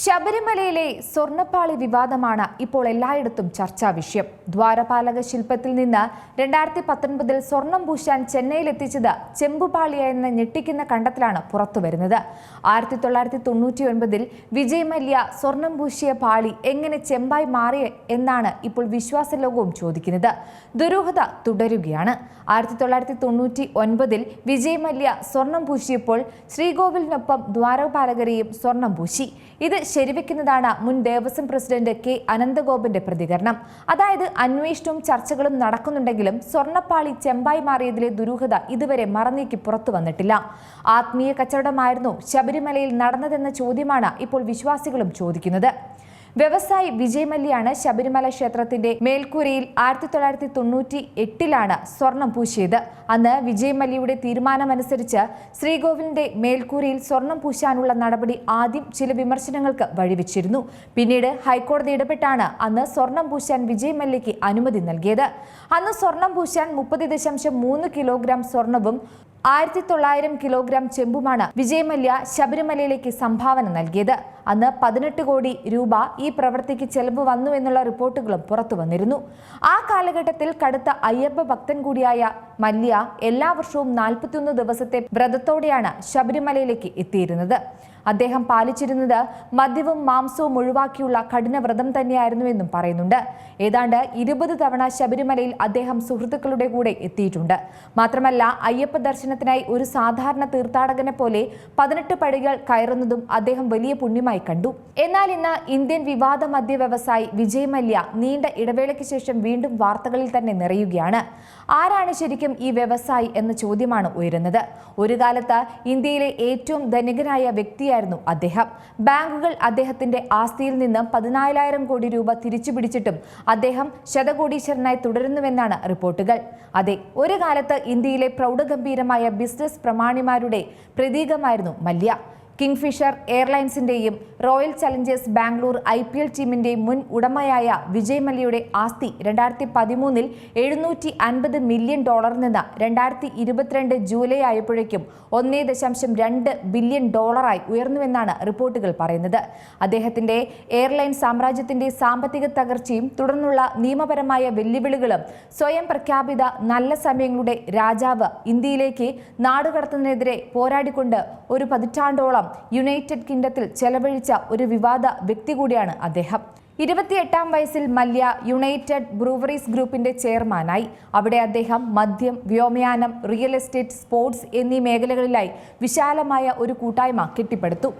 ശബരിമലയിലെ സ്വർണപ്പാളി വിവാദമാണ് ഇപ്പോൾ എല്ലായിടത്തും ചർച്ചാ വിഷയം. ദ്വാരപാലക ശില്പത്തിൽ നിന്ന് രണ്ടായിരത്തി പത്തൊൻപതിൽ സ്വർണം പൂശാൻ ചെന്നൈയിലെത്തിച്ചത് ചെമ്പുപാളിയെന്ന ഞെട്ടിക്കുന്ന കണ്ടെത്തലാണ് പുറത്തുവരുന്നത് ആയിരത്തി തൊള്ളായിരത്തി തൊണ്ണൂറ്റി ഒൻപതിൽ വിജയ് മല്യ സ്വർണം പൂശിയ പാളി എങ്ങനെ ചെമ്പായി മാറി എന്നാണ് ഇപ്പോൾ വിശ്വാസ ലോകവും ചോദിക്കുന്നത്. ദുരൂഹത തുടരുകയാണ്. ആയിരത്തി തൊള്ളായിരത്തി തൊണ്ണൂറ്റി ഒൻപതിൽ വിജയ് മല്യ സ്വർണം പൂശിയപ്പോൾ ശ്രീകോവിലിനൊപ്പം ദ്വാരപാലകരെയും സ്വർണം പൂശി. ഇത് ശരിവെക്കുന്നതാണ് മുൻ ദേവസ്വം പ്രസിഡന്റ് കെ അനന്തഗോപന്റെ പ്രതികരണം. അതായത് അന്വേഷണവും ചർച്ചകളും നടക്കുന്നുണ്ടെങ്കിലും സ്വർണപ്പാളി ചെമ്പായി മാറിയതിലെ ദുരൂഹത ഇതുവരെ മറന്നീക്കി പുറത്തു വന്നിട്ടില്ല. ആത്മീയ കച്ചവടമായിരുന്നു ശബരിമലയിൽ നടന്നതെന്ന ചോദ്യമാണ് ഇപ്പോൾ വിശ്വാസികളും ചോദിക്കുന്നത്. വ്യവസായി വിജയ് മല്യാണ് ശബരിമല ക്ഷേത്രത്തിന്റെ മേൽക്കൂരയിൽ ആയിരത്തി തൊള്ളായിരത്തി തൊണ്ണൂറ്റി എട്ടിലാണ് സ്വർണം പൂശിയത്. അന്ന് വിജയ് മല്യയുടെ തീരുമാനമനുസരിച്ച് ശ്രീകോവിലിന്റെ മേൽക്കൂരയിൽ സ്വർണം പൂശാനുള്ള നടപടി ആദ്യം ചില വിമർശനങ്ങൾക്ക് വഴിവെച്ചിരുന്നു. പിന്നീട് ഹൈക്കോടതി ഇടപെട്ടാണ് അന്ന് സ്വർണം പൂശാൻ വിജയ് മല്യയ്ക്ക് അനുമതി നൽകിയത്. അന്ന് സ്വർണം പൂശാൻ മുപ്പത് ദശാംശം മൂന്ന് കിലോഗ്രാം സ്വർണവും ആയിരത്തി തൊള്ളായിരം കിലോഗ്രാം ചെമ്പുമാണ് വിജയമല്യ ശബരിമലയിലേക്ക് സംഭാവന നൽകിയത്. അന്ന് പതിനെട്ട് കോടി രൂപ ഈ പ്രവൃത്തിക്ക് ചെലവ് വന്നു എന്നുള്ള റിപ്പോർട്ടുകളും പുറത്തു വന്നിരുന്നു. ആ കാലഘട്ടത്തിൽ കടുത്ത അയ്യപ്പ ഭക്തൻ കൂടിയായ മല്യ എല്ലാ വർഷവും നാൽപ്പത്തിയൊന്ന് ദിവസത്തെ വ്രതത്തോടെയാണ് ശബരിമലയിലേക്ക് എത്തിയിരുന്നത്. അദ്ദേഹം പാലിച്ചിരുന്നത് മദ്യവും മാംസവും ഒഴിവാക്കിയുള്ള കഠിന വ്രതം തന്നെയായിരുന്നുവെന്നും പറയുന്നുണ്ട്. ഏതാണ്ട് ഇരുപത് തവണ ശബരിമലയിൽ അദ്ദേഹം സുഹൃത്തുക്കളുടെ കൂടെ എത്തിയിട്ടുണ്ട്. മാത്രമല്ല അയ്യപ്പ ദർശനത്തിനായി ഒരു സാധാരണ തീർത്ഥാടകനെ പോലെ പതിനെട്ട് പടികൾ കയറുന്നതും അദ്ദേഹം വലിയ പുണ്യമായി കണ്ടു. എന്നാൽ ഇന്ന് ഇന്ത്യൻ വിവാദ മദ്യ വ്യവസായി വിജയ് മല്യ നീണ്ട ഇടവേളയ്ക്ക് ശേഷം വീണ്ടും വാർത്തകളിൽ തന്നെ നിറയുകയാണ്. ആരാണ് ശരിക്കും ഈ വ്യവസായി എന്ന ചോദ്യമാണ് ഉയരുന്നത്. ഒരു കാലത്ത് ഇന്ത്യയിലെ ഏറ്റവും ധനികനായ വ്യക്തിയായിരുന്നു അദ്ദേഹം. ബാങ്കുകൾ അദ്ദേഹത്തിന്റെ ആസ്തിയിൽ നിന്ന് പതിനാലായിരം കോടി രൂപ തിരിച്ചു പിടിച്ചിട്ടും അദ്ദേഹം ശതകോടീശ്വരനായി തുടരുന്നുവെന്നാണ് റിപ്പോർട്ടുകൾ. അതെ ഒരു കാലത്ത് ഇന്ത്യയിലെ പ്രൗഢഗംഭീരമായ ബിസിനസ് പ്രമാണിമാരുടെ പ്രതീകമായിരുന്നു Mallya. Kingfisher എയർലൈൻസിന്റെയും Royal Challengers Bangalore I P L ടീമിന്റെയും മുൻ ഉടമയായ വിജയ് മല്യയുടെ ആസ്തി രണ്ടായിരത്തി പതിമൂന്നിൽ എഴുന്നൂറ്റി അൻപത് മില്യൺ ഡോളറിൽ നിന്ന് രണ്ടായിരത്തി ഇരുപത്തിരണ്ട് ജൂലൈ ആയപ്പോഴേക്കും ഒന്നേ ദശാംശം രണ്ട് ബില്യൺ ഡോളറായി ഉയർന്നുവെന്നാണ് റിപ്പോർട്ടുകൾ പറയുന്നത്. അദ്ദേഹത്തിന്റെ എയർലൈൻ സാമ്രാജ്യത്തിന്റെ സാമ്പത്തിക തകർച്ചയും തുടർന്നുള്ള നിയമപരമായ വെല്ലുവിളികളും സ്വയം പ്രഖ്യാപിത നല്ല സമയങ്ങളുടെ രാജാവ് ഇന്ത്യയിലേക്ക് നാടുകടത്തുന്നതിനെതിരെ പോരാടിക്കൊണ്ട് ഒരു പതിറ്റാണ്ടോളം യുണൈറ്റഡ് കിങ്ഡത്തിൽ ചെലവഴിച്ച ഒരു വിവാദ വ്യക്തി കൂടിയാണ് അദ്ദേഹം. ഇരുപത്തിയെട്ടാം വയസ്സിൽ മല്യ യുണൈറ്റഡ് ബ്രൂവറീസ് ഗ്രൂപ്പിന്റെ ചെയർമാനായി. അവിടെ അദ്ദേഹം മദ്യം വ്യോമയാനം റിയൽ എസ്റ്റേറ്റ് സ്പോർട്സ് എന്നീ മേഖലകളിലായി വിശാലമായ ഒരു കൂട്ടായ്മ കെട്ടിപ്പടുത്തു.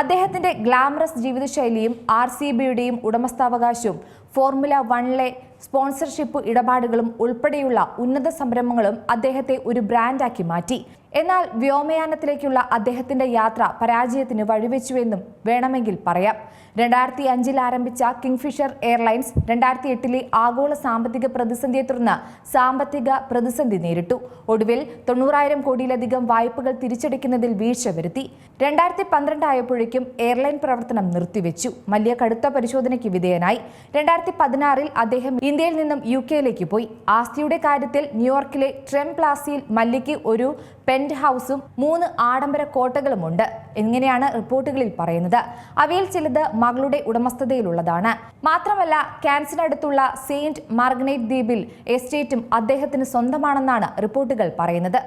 അദ്ദേഹത്തിന്റെ ഗ്ലാമറസ് ജീവിതശൈലിയും ആർ സി ബിയുടെയും ഉടമസ്ഥാവകാശവും ഫോർമുല വണിലെ സ്പോൺസർഷിപ്പ് ഇടപാടുകളും ഉൾപ്പെടെയുള്ള ഉന്നത സംരംഭങ്ങളും അദ്ദേഹത്തെ ഒരു ബ്രാൻഡാക്കി മാറ്റി. എന്നാൽ വ്യോമയാനത്തിലേക്കുള്ള അദ്ദേഹത്തിന്റെ യാത്ര പരാജയത്തിന് വഴിവെച്ചുവെന്നും വേണമെങ്കിൽ പറയാം. രണ്ടായിരത്തി അഞ്ചിൽ ആരംഭിച്ച കിങ്ഫിഷർ എയർലൈൻസ് രണ്ടായിരത്തി എട്ടിലെ ആഗോള സാമ്പത്തിക പ്രതിസന്ധിയെ തുടർന്ന് സാമ്പത്തിക പ്രതിസന്ധി നേരിട്ടു. ഒടുവിൽ തൊണ്ണൂറായിരം കോടിയിലധികം വായ്പകൾ തിരിച്ചടയ്ക്കുന്നതിൽ വീഴ്ച വരുത്തി. രണ്ടായിരത്തി പന്ത്രണ്ട് ആയപ്പോഴേക്കും എയർലൈൻ പ്രവർത്തനം നിർത്തിവെച്ചു. മല്യ കടുത്ത പരിശോധനയ്ക്ക് വിധേയനായി. രണ്ടായിരത്തി പതിനാറിൽ അദ്ദേഹം ഇന്ത്യയിൽ നിന്നും യു കെയിലേക്ക് പോയി. ആസ്തിയുടെ കാര്യത്തിൽ ന്യൂയോർക്കിലെ ട്രെം പ്ലാസിയിൽ മല്ലിക്ക് ഒരു പെന്റ് ഹൗസും മൂന്ന് ആഡംബര കോട്ടകളുമുണ്ട്. ഇങ്ങനെയാണ് റിപ്പോർട്ടുകളിൽ പറയുന്നത്. അവയിൽ ചിലത് മകളുടെ ഉടമസ്ഥതയിലുള്ളതാണ്. മാത്രമല്ല കാൻസിനടുത്തുള്ള സെയിന്റ് മാർഗനൈറ്റ് ദ്വീപിൽ എസ്റ്റേറ്റും അദ്ദേഹത്തിന് സ്വന്തമാണെന്നാണ് റിപ്പോർട്ടുകൾ പറയുന്നത്.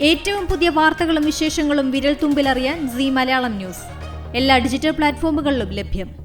ഏറ്റവും പുതിയ വാർത്തകളും വിശേഷങ്ങളും വിരൽ തുമ്പിലറിയാൻ സി മലയാളം ന്യൂസ്. എല്ലാ ഡിജിറ്റൽ പ്ലാറ്റ്ഫോമുകളിലും ലഭ്യം.